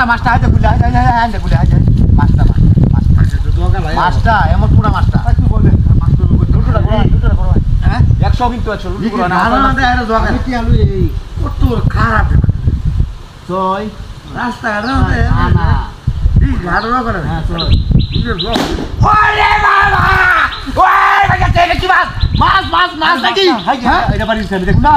মাছটা মাছটা হাতে গুলে হাতে গুলে হাতে মাছটা মাছটা এমন পুরা মাছটা একশো কিন্তু একশো কত খারাপ। জয় রাস্তা মাছ? মাছ মাছ নাকি? হ্যাঁ? এটা বাড়ির দেখুন। না।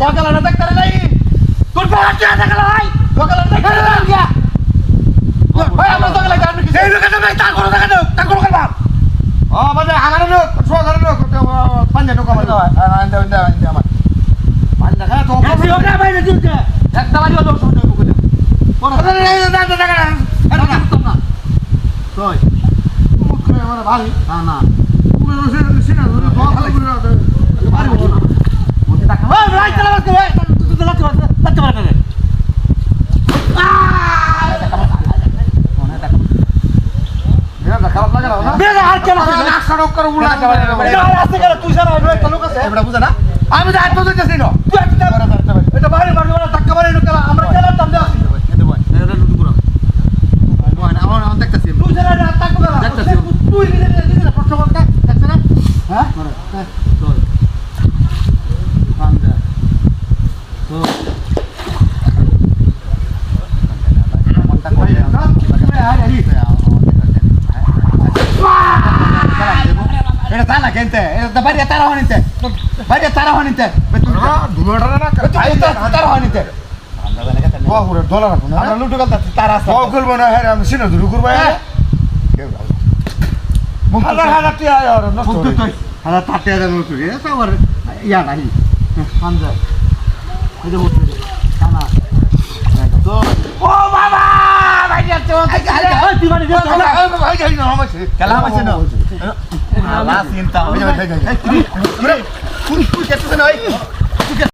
ఒకళ్ళ దగ్గరలై కొట్టుకోవచ్చు దగ్గరలై ఒకళ్ళ దగ్గర ভালো না না আমি তো আট বছর যাচ্ছি না। তুই এটা তা না কেনতে এটা বাড়ি তারা হনিতে বাড়ি তারা হনিতে ধুলোটা না তারা হনিতে ডলার আমরা লুটু গেল তারা করব না হ্যাঁ আমি সিনে ধুলু করব হ্যাঁ হাজার হাজার টিয়া নষ্ট হাজার তার টিয়া যাবে তুই এটা আমার ইয়া নাই হান্ড্রেড তো চিন্তা